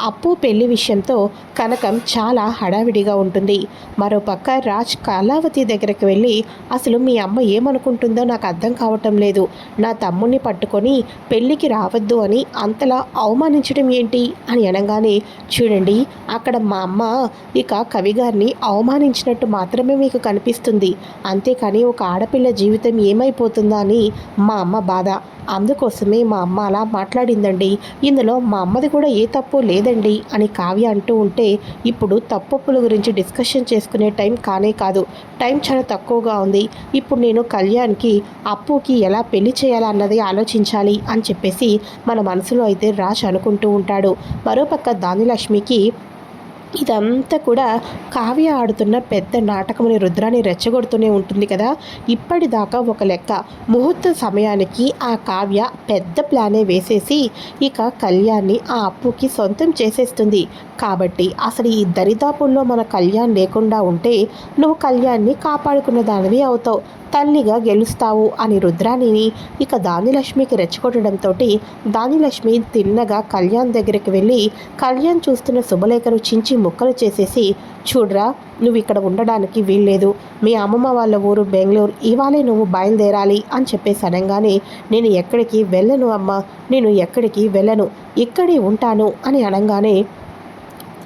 అప్పు పెళ్ళి విషయంతో కనకం చాలా హడావిడిగా ఉంటుంది. మరోపక్క రాజ్ కళావతి దగ్గరికి వెళ్ళి అసలు మీ అమ్మ ఏమనుకుంటుందో నాకు అర్థం కావటం లేదు. నా తమ్ముడిని పట్టుకొని పెళ్ళికి రావద్దు అని అంతలా అవమానించడం ఏంటి? అని అనగానే చూడండి అక్కడ మా అమ్మ ఇక కవి గారిని అవమానించినట్టు మాత్రమే మీకు కనిపిస్తుంది. అంతేకాని ఒక ఆడపిల్ల జీవితం ఏమైపోతుందా అని మా అమ్మ బాధ. అందుకోసమే మా అమ్మ అలా మాట్లాడిందండి. ఇందులో మా అమ్మది కూడా ఏ తప్పు లేదు లేదండి అని కావ్య అంటూ ఉంటే ఇప్పుడు తప్పొప్పుల గురించి డిస్కషన్ చేసుకునే టైం కానే కాదు. టైం చాలా తక్కువగా ఉంది. ఇప్పుడు నేను కళ్యాణ్కి అప్పుకి ఎలా పెళ్ళి చేయాలన్నది ఆలోచించాలి అని చెప్పేసి మన మనసులో అయితే రాజ్ అనుకుంటూ ఉంటాడు. మరోపక్క దానిలక్ష్మికి ఇదంతా కూడా కావ్య ఆడుతున్న పెద్ద నాటకమని రుద్రాన్ని రెచ్చగొడుతూనే ఉంటుంది కదా. ఇప్పటిదాకా ఒక లెక్క. ముహూర్త సమయానికి ఆ కావ్య పెద్ద ప్లానే వేసేసి ఇక కళ్యాణ్ని ఆ అప్పుకి సొంతం చేసేస్తుంది. కాబట్టి అసలు ఈ దరిదాపుల్లో మన కళ్యాణ్ లేకుండా ఉంటే నువ్వు కళ్యాణ్ని కాపాడుకున్న దానివి అవుతావు. తల్లిగా గెలుస్తావు అని రుద్రాణిని ఇక దానిలక్ష్మికి రెచ్చగొట్టడంతో దానిలక్ష్మి తిన్నగా కళ్యాణ్ దగ్గరికి వెళ్ళి కళ్యాణ్ చూస్తున్న శుభలేఖను చించి ముక్కలు చేసేసి చూడరా నువ్వు ఇక్కడ ఉండడానికి వీల్లేదు. మీ అమ్మమ్మ వాళ్ళ ఊరు బెంగళూరు ఇవాళే నువ్వు బయలుదేరాలి అని చెప్పేసి అనగానే నేను ఎక్కడికి వెళ్ళను అమ్మ నేను ఎక్కడికి వెళ్ళను ఇక్కడే ఉంటాను అని అనగానే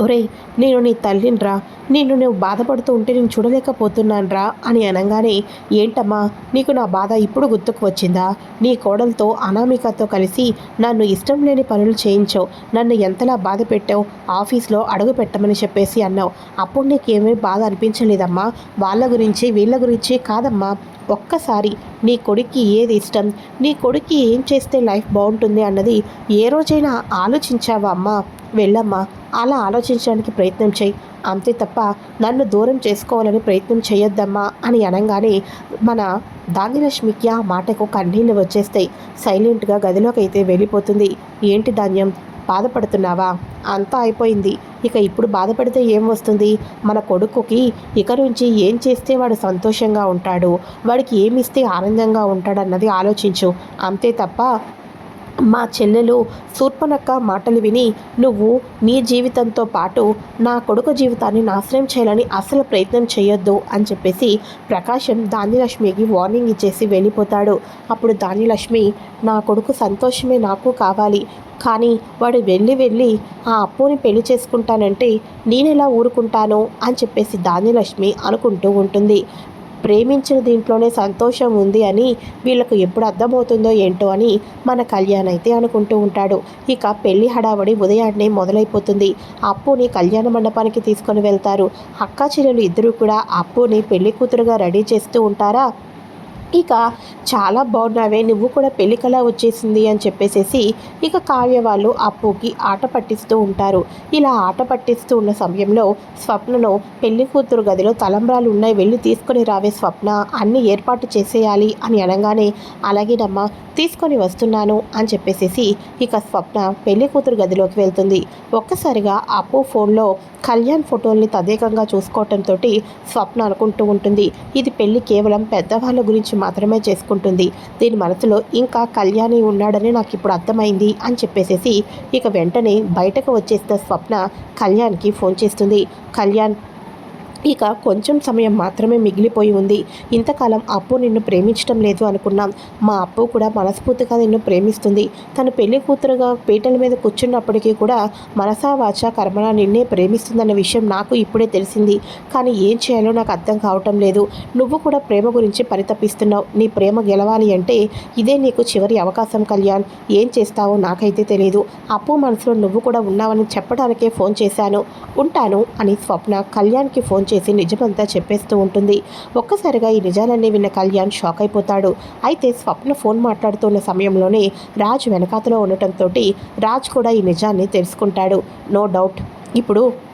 ఒరేయ్ నేను నీ తల్లినిరా. నేను నువ్వు బాధపడుతూ ఉంటే నేను చూడలేకపోతున్నాను రా అని అనగానే ఏంటమ్మా నీకు నా బాధ ఇప్పుడు గుర్తుకు వచ్చిందా? నీ కోడలతో అనామికతో కలిసి నన్ను ఇష్టం లేని పనులు చేయించావు. నన్ను ఎంతలా బాధ పెట్టావు? ఆఫీస్లో అడుగు పెట్టమని చెప్పేసి అన్నావు. అప్పుడు నీకేమీ బాధ అనిపించలేదమ్మా. వాళ్ళ గురించి వీళ్ళ గురించి కాదమ్మా. ఒక్కసారి నీ కొడుక్కి ఏది ఇష్టం? నీ కొడుక్కి ఏం చేస్తే లైఫ్ బాగుంటుంది అన్నది ఏ రోజైనా ఆలోచించావా అమ్మా? వెళ్ళమ్మా అలా ఆలోచించడానికి ప్రయత్నం చేయి. అంతే తప్ప నన్ను దూరం చేసుకోవాలని ప్రయత్నం చేయొద్దమ్మా అని అనగానే మన ధాన్యలక్ష్మికి ఆ మాటకు కన్నీళ్ళు వచ్చేస్తాయి. సైలెంట్గా గదిలోకి అయితే వెళ్ళిపోతుంది. ఏంటి ధాన్యం బాధపడుతున్నావా? అంతా అయిపోయింది. ఇక ఇప్పుడు బాధపడితే ఏం వస్తుంది? మన కొడుకుకి ఇక నుంచి ఏం చేస్తే వాడు సంతోషంగా ఉంటాడు? వాడికి ఏమిస్తే ఆనందంగా ఉంటాడన్నది ఆలోచించు. అంతే తప్ప మా చెల్లెలు శూర్పనక్క మాటలు విని నువ్వు నీ జీవితంతో పాటు నా కొడుకు జీవితాన్ని నాశనం చేయాలని అసలు ప్రయత్నం చేయొద్దు అని చెప్పేసి ప్రకాశం దానిలక్ష్మికి వార్నింగ్ ఇచ్చేసి వెళ్ళిపోతాడు. అప్పుడు దానిలక్ష్మి నా కొడుకు సంతోషమే నాకు కావాలి కానీ వాడు వెళ్ళి వెళ్ళి ఆ అప్పుని పెళ్ళి చేసుకుంటానంటే నేనెలా ఊరుకుంటాను? అని చెప్పేసి దానిలక్ష్మి అనుకుంటూ ఉంటుంది. ప్రేమించిన దీంట్లోనే సంతోషం ఉంది అని వీళ్ళకు ఎప్పుడు అర్థమవుతుందో ఏంటో అని మన కళ్యాణ్ అయితే అనుకుంటూ ఉంటాడు. ఇక పెళ్ళి హడావడి ఉదయాన్నే మొదలైపోతుంది. అప్పుని కళ్యాణ మండపానికి తీసుకొని వెళ్తారు. అక్కా చెల్లెలు ఇద్దరూ కూడా అప్పుని పెళ్ళి కూతురుగా రెడీ చేస్తూ ఉంటారా? ఇక చాలా బాగున్నావే నువ్వు కూడా పెళ్ళికలా వచ్చేసింది అని చెప్పేసేసి ఇక కావ్య వాళ్ళు అప్పుకి ఆట పట్టిస్తూ ఉంటారు. ఇలా ఆట పట్టిస్తూ ఉన్న సమయంలో స్వప్నను పెళ్ళి కూతురు గదిలో తలంబ్రాలు ఉన్నాయి వెళ్ళి తీసుకొని రావే స్వప్న అన్ని ఏర్పాటు చేసేయాలి అని అనగానే అలాగేనమ్మా తీసుకొని వస్తున్నాను అని చెప్పేసేసి ఇక స్వప్న పెళ్ళి కూతురు గదిలోకి వెళ్తుంది. ఒక్కసారిగా అప్పు ఫోన్లో కళ్యాణ్ ఫోటోల్ని తదేకంగా చూసుకోవటంతో స్వప్న అనుకుంటూ ఉంటుంది. ఇది పెళ్ళి కేవలం పెద్దవాళ్ళ గురించి మాత్రమే చేసుకుంటుంది. దీని మనసులో ఇంకా కళ్యాణి ఉన్నాడని నాకు ఇప్పుడు అర్థమైంది అని చెప్పేసేసి ఇక వెంటనే బయటకు వచ్చేసిన స్వప్న కళ్యాణ్కి ఫోన్ చేస్తుంది. కళ్యాణ్ ఇక కొంచెం సమయం మాత్రమే మిగిలిపోయి ఉంది. ఇంతకాలం అప్పు నిన్ను ప్రేమించడం లేదు అనుకున్నాం. మా అప్పు కూడా మనస్ఫూర్తిగా నిన్ను ప్రేమిస్తుంది. తను పెళ్ళి కూతురుగా పీటల మీద కూర్చున్నప్పటికీ కూడా మనసా వాచ కర్మణ నిన్నే ప్రేమిస్తుందన్న విషయం నాకు ఇప్పుడే తెలిసింది. కానీ ఏం చేయాలో నాకు అర్థం కావటం లేదు. నువ్వు కూడా ప్రేమ గురించి పరితపిస్తున్నావు. నీ ప్రేమ గెలవాలి అంటే ఇదే నీకు చివరి అవకాశం కళ్యాణ్. ఏం చేస్తావో నాకైతే తెలియదు అప్పు మనసులో నువ్వు కూడా ఉన్నావని చెప్పడానికే ఫోన్ చేశాను. ఉంటాను అని స్వప్న కళ్యాణ్కి ఫోన్ చేసి నిజమంతా చెప్పేస్తూ ఉంటుంది. ఒక్కసారిగా ఈ నిజాలన్నీ విన్న కళ్యాణ్ షాక్ అయిపోతాడు. అయితే స్వప్న ఫోన్ మాట్లాడుతున్న సమయంలోనే రాజ్ వెనకాతలో ఉండటంతో రాజ్ కూడా ఈ నిజాన్ని తెలుసుకుంటాడు. No doubt. ఇప్పుడు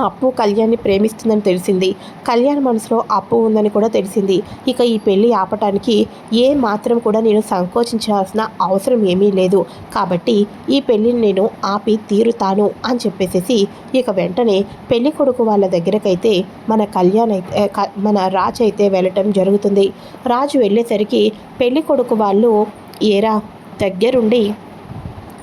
అప్పు కళ్యాణ్ని ప్రేమిస్తుందని తెలిసింది. కళ్యాణ్ మనసులో అప్పు ఉందని కూడా తెలిసింది. ఇక ఈ పెళ్ళి ఆపటానికి ఏ మాత్రం కూడా నేను సంకోచించాల్సిన అవసరం ఏమీ లేదు. కాబట్టి ఈ పెళ్ళిని నేను ఆపి తీరుతాను అని చెప్పేసేసి ఇక వెంటనే పెళ్ళి కొడుకు వాళ్ళ దగ్గరకైతే మన కళ్యాణ్ అయితే మన రాజు అయితే వెళ్ళటం జరుగుతుంది. రాజు వెళ్ళేసరికి పెళ్ళి కొడుకు వాళ్ళు ఏరా దగ్గరుండి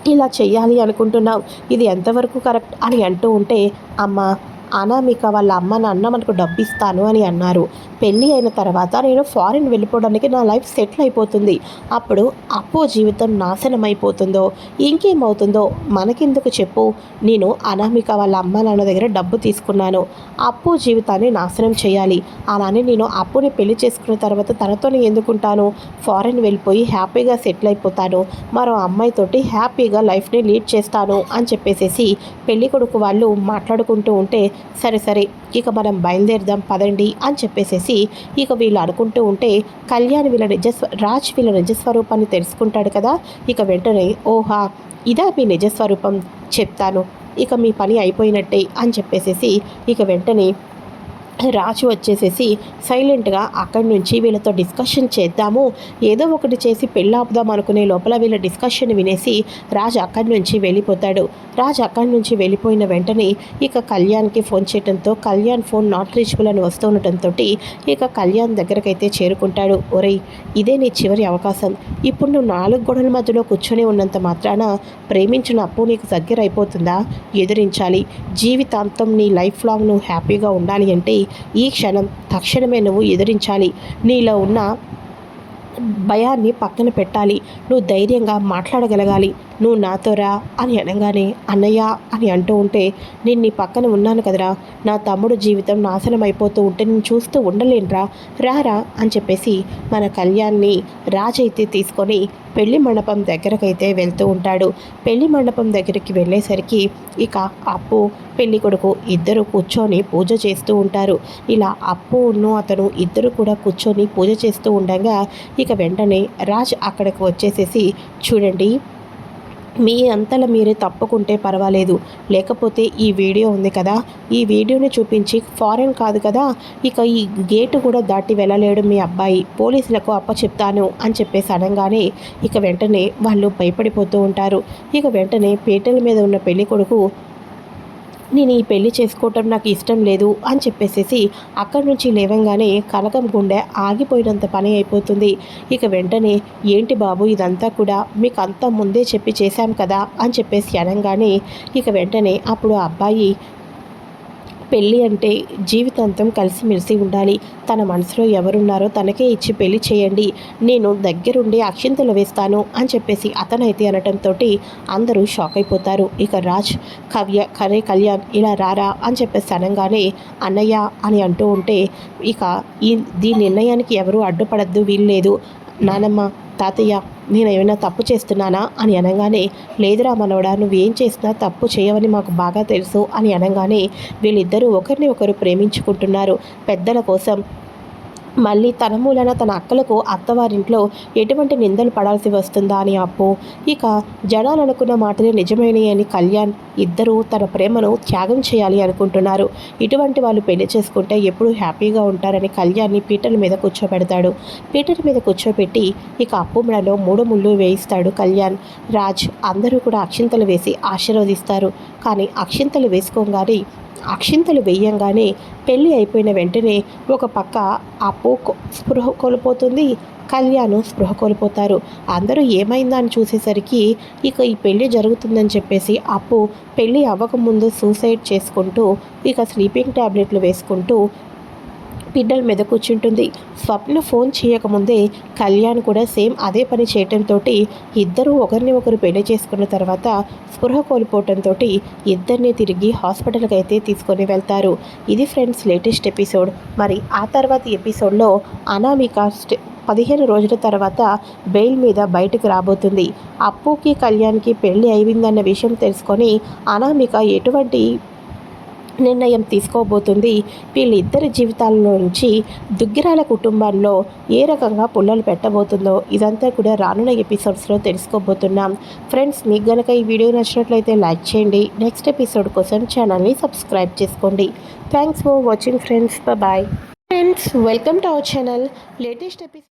ఇలా చెయ్యాలి అనుకుంటున్నావు. ఇది ఎంతవరకు కరెక్ట్ అని అంటూ ఉంటే అమ్మ అనామిక వాళ్ళ అమ్మ నాన్న మనకు డబ్బు ఇస్తాను అని అన్నారు. పెళ్ళి అయిన తర్వాత నేను ఫారిన్ వెళ్ళిపోవడానికి నా లైఫ్ సెటిల్ అయిపోతుంది. అప్పుడు అప్పు జీవితం నాశనం అయిపోతుందో ఇంకేమవుతుందో మనకెందుకు చెప్పు. నేను అనామిక వాళ్ళ అమ్మ నాన్న దగ్గర డబ్బు తీసుకున్నాను. అప్పు జీవితాన్ని నాశనం చేయాలి. అలానే నేను అప్పుని పెళ్ళి చేసుకున్న తర్వాత తనతోనే ఎందుకుంటాను? ఫారిన్ వెళ్ళిపోయి హ్యాపీగా సెటిల్ అయిపోతాను. మరో అమ్మాయితోటి హ్యాపీగా లైఫ్ని లీడ్ చేస్తాను అని చెప్పేసేసి పెళ్ళికొడుకు వాళ్ళు మాట్లాడుకుంటూ ఉంటే సరే సరే ఇక మనం బయలుదేరదాం పదండి అని చెప్పేసేసి ఇక వీళ్ళు అనుకుంటూ ఉంటే కళ్యాణ్ వీళ్ళ నిజస్వ రాజ్ వీళ్ళ నిజస్వరూపాన్ని తెలుసుకుంటాడు కదా. ఇక వెంటనే ఓహా ఇదా మీ నిజస్వరూపం చెప్తాను. ఇక మీ పని అయిపోయినట్టే అని చెప్పేసేసి ఇక వెంటనే రాజు వచ్చేసేసి సైలెంట్గా అక్కడి నుంచి వీళ్ళతో డిస్కషన్ చేద్దాము. ఏదో ఒకటి చేసి పెళ్ళాపుదాం అనుకునే లోపల వీళ్ళ డిస్కషన్ వినేసి రాజు అక్కడి నుంచి వెళ్ళిపోతాడు. రాజు అక్కడి నుంచి వెళ్ళిపోయిన వెంటనే ఇక కళ్యాణ్కి ఫోన్ చేయడంతో కళ్యాణ్ ఫోన్ నాట్ రీచబుల్ అని వస్తుండటంతో ఇక కళ్యాణ్ దగ్గరకైతే చేరుకుంటాడు. ఒరేయ్ ఇదే నీ చివరి అవకాశం. ఇప్పుడు నువ్వు నాలుగు గోడల మధ్యలో కూర్చొని ఉన్నంత మాత్రాన ప్రేమించిన అప్పు నీకు దగ్గర అయిపోతుందా ఎదిరించాలి. జీవితాంతం నీ లైఫ్ లాంగ్ నువ్వు హ్యాపీగా ఉండాలి అంటే ఈ క్షణం తక్షణమే నువ్వు ఎదిరించాలి. నీలో ఉన్న భయాన్ని పక్కన పెట్టాలి. నువ్వు ధైర్యంగా మాట్లాడగలగాలి. నువ్వు నాతో రా అని అనగానే అన్నయ్య అని అంటూ ఉంటే నేను నీ పక్కన ఉన్నాను కదరా. నా తమ్ముడు జీవితం నాశనం అయిపోతూ ఉంటే నేను చూస్తూ ఉండలేనురా. రారా అని చెప్పేసి మన కళ్యాణ్ని రాజైతే తీసుకొని పెళ్ళి మండపం దగ్గరకైతే వెళ్తూ ఉంటాడు. పెళ్ళి మండపం దగ్గరికి వెళ్ళేసరికి ఇక అప్పు పెళ్ళి కొడుకు ఇద్దరు కూర్చొని పూజ చేస్తూ ఉంటారు. ఇలా అప్పును అతను ఇద్దరు కూడా కూర్చొని పూజ చేస్తూ ఉండగా ఇక వెంటనే రాజ్ అక్కడికి వచ్చేసేసి చూడండి మీ అంతల మీరే తప్పుకుంటే పర్వాలేదు. లేకపోతే ఈ వీడియో ఉంది కదా. ఈ వీడియోని చూపించి ఫారెన్ కాదు కదా. ఇక ఈ గేటు కూడా దాటి వెళ్ళలేడు మీ అబ్బాయి. పోలీసులకు అప్పచెప్తాను అని చెప్పేసి అనగానే ఇక వెంటనే వాళ్ళు భయపడిపోతూ ఉంటారు. ఇక వెంటనే పీటల మీద ఉన్న పెళ్ళి కొడుకు నేను ఈ పెళ్ళి చేసుకోవటం నాకు ఇష్టం లేదు అని చెప్పేసేసి అక్కడి నుంచి లేవంగానే కనకం గుండె ఆగిపోయినంత పని అయిపోతుంది. ఇక వెంటనే ఏంటి బాబు ఇదంతా కూడా? మీకు అంతా ముందే చెప్పి చేశాం కదా? అని చెప్పేసి అనగానే ఇక వెంటనే అప్పుడు ఆ అబ్బాయి పెళ్ళి అంటే జీవితాంతం కలిసిమెలిసి ఉండాలి. తన మనసులో ఎవరున్నారో తనకే ఇచ్చి పెళ్ళి చేయండి. నేను దగ్గరుండి అక్షింతలు వేస్తాను అని చెప్పేసి అతనైతే అనటంతో అందరూ షాక్ అయిపోతారు. ఇక రాజ్ కవ్య కరే కళ్యాణ్ ఇలా రారా అని చెప్పేసి అనగానే అన్నయ్య అని అంటూ ఉంటే ఇక ఈ దీని నిర్ణయానికి ఎవరూ అడ్డుపడద్దు వీల్లేదు. నానమ్మ తాతయ్య నేను ఏమైనా తప్పు చేస్తున్నానా? అని అనగానే లేదురా మనవడా నువ్వేం చేసినా తప్పు చేయవని మాకు బాగా తెలుసు అని అనగానే వీళ్ళిద్దరూ ఒకరిని ఒకరు ప్రేమించుకుంటున్నారు. పెద్దల కోసం మళ్ళీ తన మూలన తన అక్కలకు అత్తవారింట్లో ఎటువంటి నిందలు పడాల్సి వస్తుందా అని అప్పు. ఇక జనాలు అనుకున్న మాటలే నిజమైనవి అని కళ్యాణ్ ఇద్దరూ తన ప్రేమను త్యాగం చేయాలి అనుకుంటున్నారు. ఇటువంటి వాళ్ళు పెళ్ళి చేసుకుంటే ఎప్పుడూ హ్యాపీగా ఉంటారని కళ్యాణ్ని పీటల మీద కూర్చోబెడతాడు. పీటల మీద కూర్చోబెట్టి ఇక అప్పు మెడలో మూడు ముళ్ళు వేయిస్తాడు కళ్యాణ్. రాజ్ అందరూ కూడా అక్షింతలు వేసి ఆశీర్వదిస్తారు. కానీ అక్షింతలు వేసుకోగానే అక్షింతలు వేయంగానే పెళ్ళి అయిపోయిన వెంటనే ఒక పక్క అప్పు స్పృహ కోల్పోతుంది కళ్యాణ్ స్పృహ కోల్పోతారు. అందరూ ఏమైందని చూసేసరికి ఇక ఈ పెళ్ళి జరుగుతుందని చెప్పేసి అప్పు పెళ్ళి అవ్వకముందు సూసైడ్ చేసుకుంటూ ఇక స్లీపింగ్ ట్యాబ్లెట్లు వేసుకుంటూ పిడ్డల మీద కూర్చుంటుంది. స్వప్న ఫోన్ చేయకముందే కళ్యాణ్ కూడా సేమ్ అదే పని చేయటంతో ఇద్దరూ ఒకరిని ఒకరు పెళ్ళి చేసుకున్న తర్వాత స్పృహ కోల్పోవటంతో ఇద్దరిని తిరిగి హాస్పిటల్కి అయితే తీసుకొని వెళ్తారు. ఇది ఫ్రెండ్స్ లేటెస్ట్ ఎపిసోడ్. మరి ఆ తర్వాత ఎపిసోడ్లో అనామిక పదిహేను రోజుల తర్వాత బెయిల్ మీద బయటకు రాబోతుంది. అప్పుకి కళ్యాణ్కి పెళ్ళి అయిందన్న విషయం తెలుసుకొని అనామిక ఎటువంటి నిర్ణయం తీసుకోబోతుంది. వీళ్ళిద్దరి జీవితాల్లో నుంచి దుగ్గిరాల కుటుంబంలో ఏ రకంగా పుల్లలు పెట్టబోతుందో ఇదంతా కూడా రానున్న ఎపిసోడ్స్లో తెలుసుకోబోతున్నాం. ఫ్రెండ్స్ మీకు గనక ఈ వీడియో నచ్చినట్లయితే లైక్ చేయండి. నెక్స్ట్ ఎపిసోడ్ కోసం ఛానల్ని సబ్స్క్రైబ్ చేసుకోండి. Thanks for watching friends. Bye. Friends welcome to our channel. Latest episode